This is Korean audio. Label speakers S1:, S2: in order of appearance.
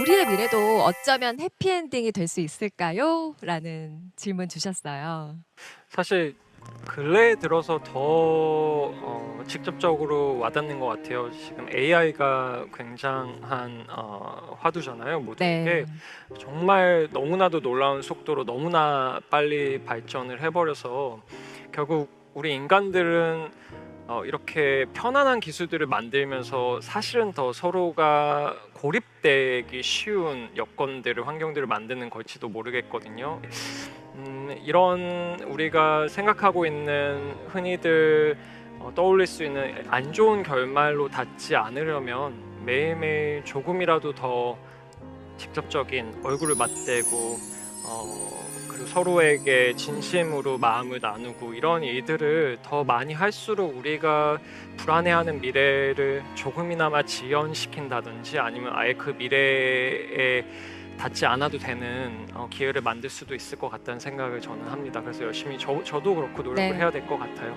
S1: 우리의 미래도 어쩌면 해피엔딩이 될 수 있을까요? 라는 질문 주셨어요.
S2: 사실 근래에 들어서 더 어, 직접적으로 와닿는 것 같아요. 지금 AI가 굉장한 어, 화두잖아요. 모든 게
S1: 네.
S2: 정말 너무나도 놀라운 속도로 너무나 빨리 발전을 해버려서 결국 우리 인간들은 어, 이렇게 편안한 기술들을 만들면서 사실은 더 서로가 고립되기 쉬운 여건들을 환경들을 만드는 걸지도 모르겠거든요. 음, 이런 우리가 생각하고 있는 흔히들 어, 떠올릴 수 있는 안 좋은 결말로 닿지 않으려면 매일매일 조금이라도 더 직접적인 얼굴을 맞대고 어, 그리고 서로에게 진심으로 마음을 나누고 이런 일들을 더 많이 할수록 우리가 불안해하는 미래를 조금이나마 지연시킨다든지 아니면 아예 그 미래에 닿지 않아도 되는 어, 기회를 만들 수도 있을 것 같다는 생각을 저는 합니다. 그래서 열심히 저, 저도 그렇고 노력을
S1: 네.
S2: 해야 될 것 같아요.